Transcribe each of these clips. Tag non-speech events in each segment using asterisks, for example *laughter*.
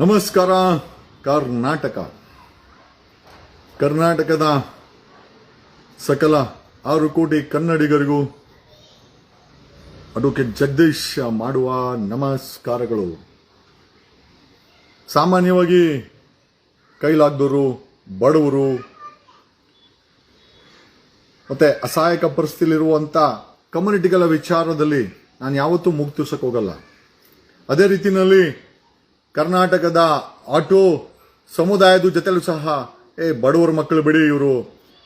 ನಮಸ್ಕಾರ, ಕರ್ನಾಟಕ. ಕರ್ನಾಟಕದ ಸಕಲ ಆರು ಕೋಟಿ ಕನ್ನಡಿಗರಿಗೂ ಅಡ್ವೊಕೇಟ್ ಜಗದೀಶ್ ಮಾಡುವ ನಮಸ್ಕಾರಗಳು. ಸಾಮಾನ್ಯವಾಗಿ ಕೈಲಾಗದವರು ಬಡವರು, ಮತ್ತೆ ಅಸಹಾಯಕ ಪರಿಸ್ಥಿತಿಲಿರುವಂಥ ಕಮ್ಯುನಿಟಿಗಳ ವಿಚಾರದಲ್ಲಿ ನಾನು ಯಾವತ್ತೂ ಮುಗ್ತಿಸಕ್ಕೆ ಹೋಗಲ್ಲ ಅದೇ ರೀತಿಯಲ್ಲಿ ಕರ್ನಾಟಕದ ಆಟೋ ಸಮುದಾಯದ ಜೊತೆಲೂ ಸಹ, ಏ, ಬಡವರ ಮಕ್ಕಳು ಬಿಡಿ ಇವರು.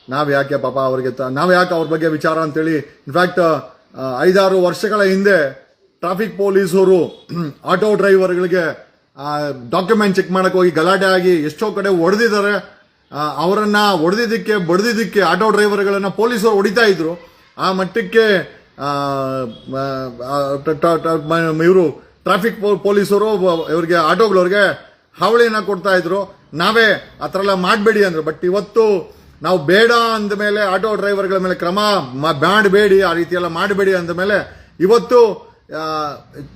ನಾವು ಯಾಕೆ ಪಾಪ ಅವ್ರಿಗೆ ನಾವು ಯಾಕೆ ಅವ್ರ ಬಗ್ಗೆ ವಿಚಾರ ಅಂತೇಳಿ ಇನ್ಫ್ಯಾಕ್ಟ್ ಐದಾರು ವರ್ಷಗಳ ಹಿಂದೆ ಟ್ರಾಫಿಕ್ ಪೊಲೀಸರು, *clears throat* ಆಟೋ ಡ್ರೈವರ್ಗಳಿಗೆ ಡಾಕ್ಯುಮೆಂಟ್ ಚೆಕ್ ಮಾಡಕ್ಕೆ ಹೋಗಿ ಗಲಾಟೆ ಆಗಿ ಎಷ್ಟೋ ಕಡೆ ಹೊಡೆದಿದ್ದಾರೆ ಅವರನ್ನು ಹೊಡೆದಿದ್ದಕ್ಕೆ ಬಡ್ದಿದ್ದಕ್ಕೆ ಆಟೋ ಡ್ರೈವರ್ಗಳನ್ನು ಪೊಲೀಸರು ಹೊಡಿತಾ ಇದ್ರು. ಆ ಮಟ್ಟಕ್ಕೆ ಇವರು ಟ್ರಾಫಿಕ್ ಪೊಲೀಸರು ಇವ್ರಿಗೆ, ಆಟೋಗಳವ್ರಿಗೆ ಹಾವಳಿಯನ್ನ ಕೊಡ್ತಾ ಇದ್ರು. ನಾವೇ ಆ ಥರ ಎಲ್ಲ ಮಾಡಬೇಡಿ ಅಂದ್ರು. ಬಟ್ ಇವತ್ತು ನಾವು ಬೇಡ ಅಂದ ಮೇಲೆ ಆಟೋ ಡ್ರೈವರ್ಗಳ ಮೇಲೆ ಕ್ರಮ ಮಾಡಬೇಡಿ ಆ ರೀತಿ ಎಲ್ಲ ಮಾಡಬೇಡಿ ಅಂದ ಮೇಲೆ ಇವತ್ತು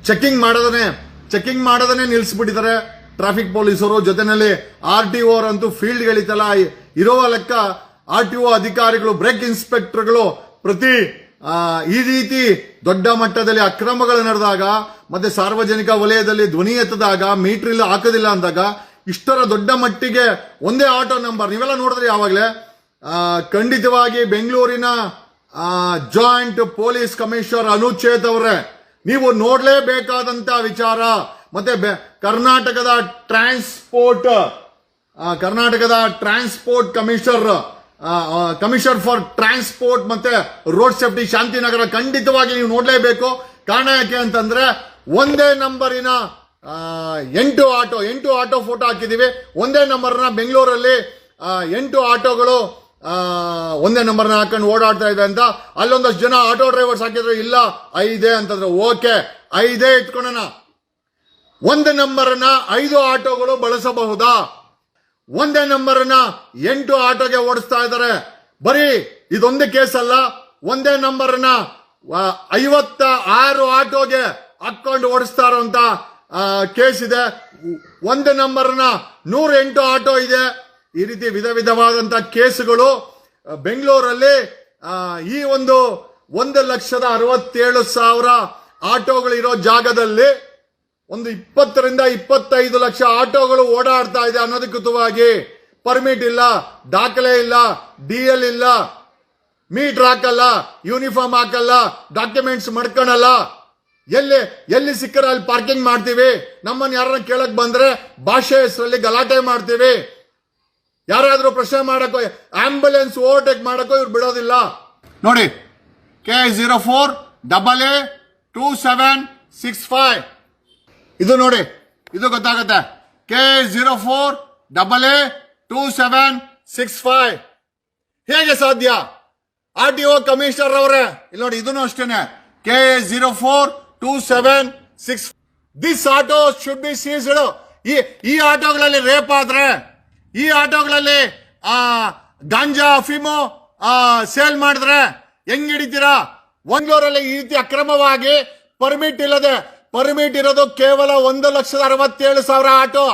ಚೆಕಿಂಗ್ ಮಾಡೋದನ್ನೇ ಚೆಕಿಂಗ್ ಮಾಡೋದನ್ನೇ ನಿಲ್ಲಿಸ್ಬಿಟ್ಟಿದ್ದಾರೆ ಟ್ರಾಫಿಕ್ ಪೊಲೀಸರು. ಜೊತೆನಲ್ಲಿ ಆರ್ ಟಿ ಓರ್ ಅಂತೂ ಫೀಲ್ಡ್ ಇರೋ ಲೆಕ್ಕ ಆರ್ ಟಿ ಒ ಅಧಿಕಾರಿಗಳು ಬ್ರೇಕ್ ಇನ್ಸ್ಪೆಕ್ಟರ್ಗಳು ಪ್ರತಿ ಈ ರೀತಿ ದೊಡ್ಡ ಮಟ್ಟದಲ್ಲಿ ಅಕ್ರಮಗಳು ನಡೆದಾಗ, ಮತ್ತೆ ಸಾರ್ವಜನಿಕ ವಲಯದಲ್ಲಿ ಧ್ವನಿ ಎತ್ತದಾಗ, ಮೀಟರ್ ಇಲ್ಲ, ಹಾಕೋದಿಲ್ಲ ಅಂದಾಗ, ಇಷ್ಟರ ದೊಡ್ಡ ಮಟ್ಟಿಗೆ ಒಂದೇ ಆಟೋ ನಂಬರ್ ನೀವೆಲ್ಲ ನೋಡಿದ್ರೆ ಯಾವಾಗಲೇ? ಖಂಡಿತವಾಗಿ ಬೆಂಗಳೂರಿನ ಜಾಯಿಂಟ್ ಪೊಲೀಸ್ ಕಮಿಷನರ್ ಅನುಚೇತ್ ಅವರೇ, ನೀವು ನೋಡಲೇಬೇಕಾದಂತ ವಿಚಾರ. ಮತ್ತೆ ಕರ್ನಾಟಕದ ಟ್ರಾನ್ಸ್ಪೋರ್ಟ್ ಕರ್ನಾಟಕದ transport commissioner commissioner for transport ಮತ್ತೆ ರೋಡ್ ಸೇಫ್ಟಿ ಶಾಂತಿನಗರ ಖಂಡಿತವಾಗಿ ನೀವು ನೋಡಲೇಬೇಕು. ಕಾರಣ ಯಾಕೆ ಅಂತಂದ್ರೆ ಒಂದೇ ನಂಬರಿನ ಎಂಟು ಆಟೋ ಎಂಟು ಆಟೋ ಫೋಟೋ ಹಾಕಿದೀವಿ. ಒಂದೇ ನಂಬರ್ನ ಬೆಂಗಳೂರಲ್ಲಿ ಎಂಟು ಆಟೋಗಳು ಒಂದೇ ನಂಬರ್ನ ಹಾಕೊಂಡು ಓಡಾಡ್ತಾ ಇದೆ ಅಂತ. ಅಲ್ಲೊಂದಷ್ಟು ಜನ ಆಟೋ ಡ್ರೈವರ್ಸ್ ಹಾಕಿದ್ರು ಇಲ್ಲ, ಐದೇ ಅಂತಂದ್ರೆ ಓಕೆ, ಐದೇ ಇಟ್ಕೊಳ್ಳೋಣ ಒಂದು ನಂಬರ್ನ ಐದು ಆಟೋಗಳು ಬಳಸಬಹುದಾ? ಒಂದೇ ನಂಬರ್ನ ಎಂಟು ಆಟೋಗೆ ಓಡಿಸ್ತಾ ಇದ್ದಾರೆ. ಬರೀ ಇದೊಂದೇ ಕೇಸ್ ಅಲ್ಲ ಒಂದೇ ನಂಬರ್ನ ಐವತ್ತ ಆರು ಆಟೋಗೆ ಹಾಕೊಂಡು ಓಡಿಸ್ತಾ ಇರೋಂತ ಕೇಸ್ ಇದೆ. ಒಂದು ನಂಬರ್ನ ನೂರ ಎಂಟು ಆಟೋ ಇದೆ. ಈ ರೀತಿ ವಿಧ ವಿಧವಾದಂತ ಕೇಸುಗಳು ಬೆಂಗಳೂರಲ್ಲಿ ಈ ಒಂದು ಒಂದು ಲಕ್ಷದ ಅರವತ್ತೇಳು ಸಾವಿರ ಆಟೋಗಳಿರೋ ಜಾಗದಲ್ಲಿ ಒಂದು ಇಪ್ಪತ್ತರಿಂದ ಇಪ್ಪತ್ತೈದು ಲಕ್ಷ ಆಟೋಗಳು ಓಡಾಡ್ತಾ ಇದೆ ಅನಧಿಕೃತವಾಗಿ ಪರ್ಮಿಟ್ ಇಲ್ಲ, ದಾಖಲೆ ಇಲ್ಲ ಡಿ ಎಲ್ ಇಲ್ಲ, ಮೀಟರ್ ಹಾಕಲ್ಲ, ಯೂನಿಫಾರ್ಮ್ ಹಾಕಲ್ಲ, ಡಾಕ್ಯುಮೆಂಟ್ಸ್ ಮಡ್ಕೊಳಲ್ಲ. ಎಲ್ಲಿ ಎಲ್ಲಿ ಸಿಕ್ಕರೆ ಅಲ್ಲಿ ಪಾರ್ಕಿಂಗ್ ಮಾಡ್ತೀವಿ. ನಮ್ಮನ್ನು ಯಾರನ್ನ ಕೇಳಕ್ ಬಂದ್ರೆ ಭಾಷೆ ಹೆಸರಲ್ಲಿ ಗಲಾಟೆ ಮಾಡ್ತೀವಿ. ಯಾರಾದರೂ ಪ್ರಶ್ನೆ ಮಾಡಕ್ಕೋ, ಆಂಬುಲೆನ್ಸ್ ಓವರ್ಟೇಕ್ ಮಾಡಕ್ಕೋ ಇವ್ರು ಬಿಡೋದಿಲ್ಲ. ನೋಡಿ, K zero four double A two seven six five. ಇದು ನೋಡಿ, ಇದು ಗೊತ್ತಾಗುತ್ತೆ. K zero four double A two seven six five ಹೇಗೆ ಸಾಧ್ಯ? ಆರ್ ಟಿ ಒ ಕಮಿಷನರ್ ಅವರೇ ಇಲ್ಲಿ ನೋಡಿ, ಇದನ್ನು ಅಷ್ಟೇನೆ. K zero four two seven six this auto should be seized ಈ ಈ ಆಟೋಗಳಲ್ಲಿ ರೇಪ್ ಆದ್ರೆ, ಈ ಆಟೋಗಳಲ್ಲಿ ಗಾಂಜಾ ಅಫೀಮು ಸೇಲ್ ಮಾಡಿದ್ರೆ ಹೆಂಗ್ ಹಿಡಿತೀರಾ? ಒಂಗ್ಳೂರಲ್ಲಿ ಈ ರೀತಿ ಅಕ್ರಮವಾಗಿ ಪರ್ಮಿಟ್ ಇಲ್ಲದೆ ಪರ್ಮಿಟ್ ಇರೋದು ಕೇವಲ ಒಂದು ಲಕ್ಷದ ಅರವತ್ತೇಳು ಸಾವಿರ ಆಟೋ.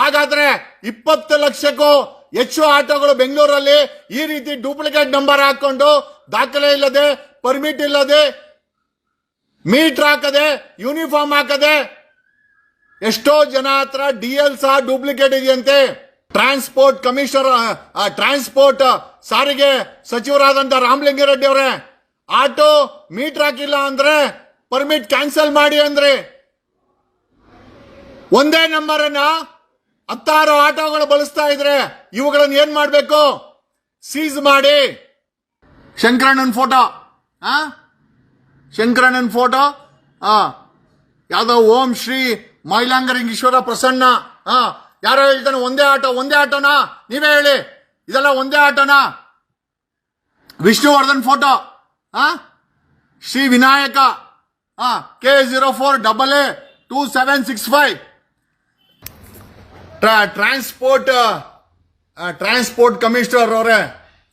ಹಾಗಾದ್ರೆ ಇಪ್ಪತ್ತು ಲಕ್ಷಕ್ಕೂ ಹೆಚ್ಚು ಆಟೋಗಳು ಬೆಂಗಳೂರಲ್ಲಿ ಈ ರೀತಿ ಡೂಪ್ಲಿಕೇಟ್ ನಂಬರ್ ಹಾಕೊಂಡು ದಾಖಲೆ ಇಲ್ಲದೆ, ಪರ್ಮಿಟ್ ಇಲ್ಲದೆ, ಮೀಟರ್ ಹಾಕದೆ, ಯೂನಿಫಾರ್ಮ್ ಹಾಕದೆ ಎಷ್ಟೋ ಜನ ಹತ್ರ ಡಿ ಎಲ್ ಸಹ ಡೂಪ್ಲಿಕೇಟ್ ಇದೆಯಂತೆ. ಟ್ರಾನ್ಸ್ಪೋರ್ಟ್ ಕಮಿಷನರ್ ಟ್ರಾನ್ಸ್ಪೋರ್ಟ್ ಸಾರಿಗೆ ಸಚಿವರಾದಂತ ರಾಮಲಿಂಗಾರೆಡ್ಡಿ ಅವರೇ, ಆಟೋ ಮೀಟರ್ ಹಾಕಿಲ್ಲ ಅಂದ್ರೆ ಪರ್ಮಿಟ್ ಕ್ಯಾನ್ಸಲ್ ಮಾಡಿ ಅಂದ್ರೆ ಒಂದೇ ನಂಬರ್ ಅನ್ನ ಹತ್ತಾರು ಆಟೋಗಳು ಬಳಸ್ತಾ ಇದ್ರೆ ಇವುಗಳನ್ನ ಏನ್ ಮಾಡಬೇಕು? ಸೀಸ್ ಮಾಡಿ. ಶಂಕರಣ್ಣನ ಫೋಟೋ ಆ? ಶಂಕರಣ್ಣನ ಫೋಟೋ ಆ? ಯಾವ್ದೋ ಓಂ ಶ್ರೀ ಮೈಲಾಂಗರಿಂಗೇಶ್ವರ ಪ್ರಸನ್ನ. ಆ? ಯಾರೋ ಹೇಳ್ತಾನೆ, ಒಂದೇ ಆಟೋ, ಒಂದೇ ಆಟೋನಾ? ನೀವೇ ಹೇಳಿ. ಇದೆಲ್ಲ ಒಂದೇ ಆಟೋನಾ? ವಿಷ್ಣುವರ್ಧನ್ ಫೋಟೋ ಆ? Shri Vinayaka. K zero four double A two seven six five transport transport commissioner ಅವರೇ,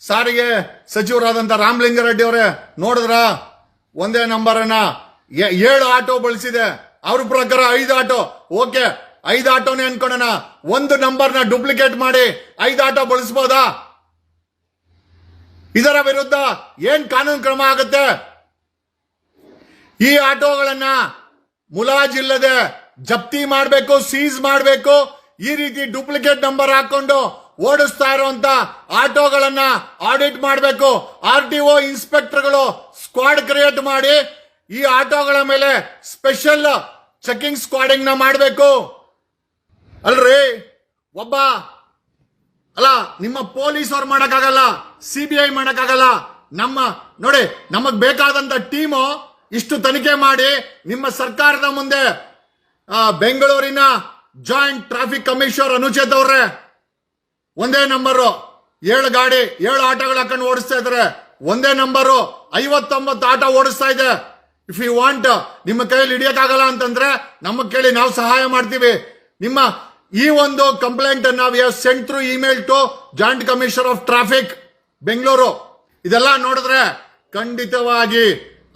ಸಾರಿಗೆ ಸಚಿವರಾದಂತ ರಾಮಲಿಂಗಾರೆಡ್ಡಿ ಅವರೇ ನೋಡಿದ್ರ? ಒಂದೇ ನಂಬರ್ ಅನ್ನ ಏಳು ಆಟೋ ಬಳಸಿದೆ. ಅವ್ರ ಪ್ರಕಾರ ಐದು ಆಟೋ. ಓಕೆ, ಐದು ಆಟೋನೇ ಅನ್ಕೊಳ್ಳೋಣ ಒಂದು ನಂಬರ್ನ ಡೂಪ್ಲಿಕೇಟ್ ಮಾಡಿ ಐದು ಆಟೋ ಬಳಸ್ಬೋದಾ? ಇದರ ವಿರುದ್ಧ ಏನ್ ಕಾನೂನು ಕ್ರಮ ಆಗುತ್ತೆ? ಈ ಆಟೋಗಳನ್ನ ಮುಲಾಜಿಲ್ಲದೆ ಜಪ್ತಿ ಮಾಡಬೇಕು, ಸೀಸ್ ಮಾಡಬೇಕು, ಈ ರೀತಿ ಡೂಪ್ಲಿಕೇಟ್ ನಂಬರ್ ಹಾಕೊಂಡು ಓಡಿಸ್ತಾ ಇರುವಂತ ಆಟೋಗಳನ್ನ ಆಡಿಟ್ ಮಾಡಬೇಕು. ಆರ್ ಟಿ ಒ ಇನ್ಸ್ಪೆಕ್ಟರ್ಗಳು ಸ್ಕ್ವಾಡ್ ಕ್ರಿಯೇಟ್ ಮಾಡಿ ಈ ಆಟೋಗಳ ಮೇಲೆ ಸ್ಪೆಷಲ್ ಚೆಕಿಂಗ್ ಸ್ಕ್ವಾಡಿಂಗ್ನ ಮಾಡಬೇಕು. ಅಲ್ರಿ? ಒಬ್ಬ, ಅಲ್ಲ, ನಿಮ್ಮ ಪೊಲೀಸ್ ಅವ್ರು ಮಾಡಕ್ಕಾಗಲ್ಲ, ಸಿ ಬಿ ಐ ಮಾಡಕ್ಕಾಗಲ್ಲ. ನಮ್ಮ, ನೋಡಿ, ನಮಗ್ ಬೇಕಾದಂತ ಟೀಮು ಇಷ್ಟು ತನಿಖೆ ಮಾಡಿ ನಿಮ್ಮ ಸರ್ಕಾರದ ಮುಂದೆ ಬೆಂಗಳೂರಿನ ಜಾಯಿಂಟ್ ಟ್ರಾಫಿಕ್ ಕಮಿಷನರ್ ಅನುಚೇತ್ ಅವ್ರೆ, ಒಂದೇ ನಂಬರು, ಏಳು ಗಾಡಿ, ಏಳು ಆಟೋಗಳು ಹಾಕೊಂಡು ಓಡಿಸ್ತಾ ಇದಾರೆ ಒಂದೇ ನಂಬರು, ಐವತ್ತೊಂಬತ್ತು ಆಟೋ ಓಡಿಸ್ತಾ ಇದೆ. ಇಫ್ ಯು ವಾಂಟ್ ನಿಮ್ಮ ಕೈಯಲ್ಲಿ ಹಿಡಿಯಕ್ಕಾಗಲ್ಲ ಅಂತಂದ್ರೆ ನಮಗೆ ಕೇಳಿ ನಾವು ಸಹಾಯ ಮಾಡ್ತೀವಿ. ನಿಮ್ಮ ಈ ಒಂದು ಕಂಪ್ಲೇಂಟ್ ನಾವು sent through email to joint commissioner of traffic, Bengaluru. ಇದೆಲ್ಲ ನೋಡಿದ್ರೆ ಖಂಡಿತವಾಗಿ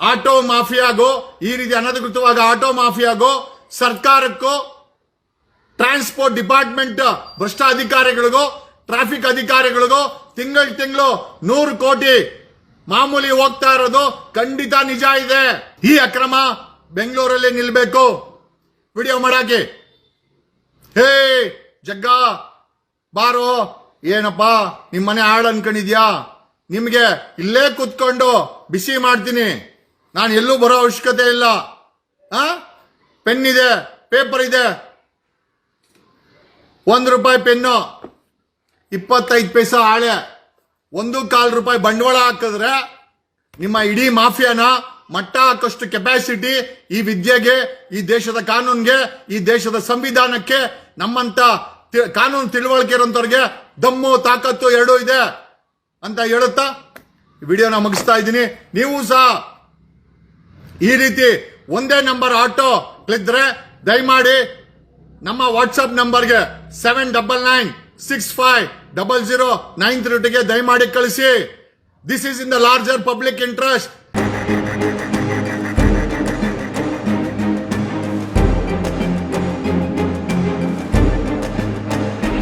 ಆಟೋ ಮಾಫಿಯಾಗೋ, ಈ ರೀತಿ ಅನಧಿಕೃತವಾಗಿ ಆಟೋ ಮಾಫಿಯಾಗೋ, ಸರ್ಕಾರಕ್ಕೋ, ಟ್ರಾನ್ಸ್ಪೋರ್ಟ್ ಡಿಪಾರ್ಟ್ಮೆಂಟ್ ಭ್ರಷ್ಟ ಅಧಿಕಾರಿಗಳಿಗೂ ಟ್ರಾಫಿಕ್ ಅಧಿಕಾರಿಗಳಿಗೋ, ತಿಂಗಳು ತಿಂಗಳು ನೂರು ಕೋಟಿ ಮಾಮೂಲಿ ಹೋಗ್ತಾ ಇರೋದು ಖಂಡಿತ ನಿಜ ಇದೆ. ಈ ಅಕ್ರಮ ಬೆಂಗಳೂರಲ್ಲಿ ನಿಲ್ಬೇಕು. ವಿಡಿಯೋ ಮಾಡಾಕಿ. ಹೇ, ಜಗ್ಗ, ಬಾರೋ. ಏನಪ್ಪ, ನಿಮ್ಮನೆ ಹಾಳು ಅನ್ಕೊಂಡಿದ್ಯಾ? ನಿಮಗೆ ಇಲ್ಲೇ ಕುತ್ಕೊಂಡು ಬಿಸಿ ಮಾಡ್ತೀನಿ. ನಾನು ಎಲ್ಲೂ ಬರೋ ಅವಶ್ಯಕತೆ ಇಲ್ಲ. ಪೆನ್ ಇದೆ, ಪೇಪರ್ ಇದೆ. ಒಂದು ರೂಪಾಯಿ ಪೆನ್ನು, ಇಪ್ಪತ್ತೈದು ಪೈಸ ಹಾಳೆ ಒಂದು ಕಾಲು ರೂಪಾಯಿ ಬಂಡವಾಳ ಹಾಕಿದ್ರೆ ನಿಮ್ಮ ಇಡೀ ಮಾಫಿಯಾನ ಮಟ್ಟ ಹಾಕಷ್ಟು ಕೆಪಾಸಿಟಿ ಈ ವಿದ್ಯೆಗೆ, ಈ ದೇಶದ ಕಾನೂನ್ಗೆ, ಈ ದೇಶದ ಸಂವಿಧಾನಕ್ಕೆ, ನಮ್ಮಂತ ಕಾನೂನು ತಿಳುವಳಿಕೆ ಇರೋಂಥವ್ರಿಗೆ ದಮ್ಮು, ತಾಕತ್ತು ಎರಡೂ ಇದೆ ಅಂತ ಹೇಳುತ್ತಾ? ವಿಡಿಯೋನ ಮುಗಿಸ್ತಾ ಇದ್ದೀನಿ. ನೀವು ಸಹ ಈ ರೀತಿ ಒಂದೇ ನಂಬರ್ ಆಟೋ ಕ್ಲಿದ್ರೆ ದಯಮಾಡಿ ನಮ್ಮ ವಾಟ್ಸ್ಆಪ್ ನಂಬರ್ಗೆ seven double nine six five double zero nine ತ್ರೀಟಿಗೆ ದಯಮಾಡಿ ಕಳಿಸಿ. This is in the larger public interest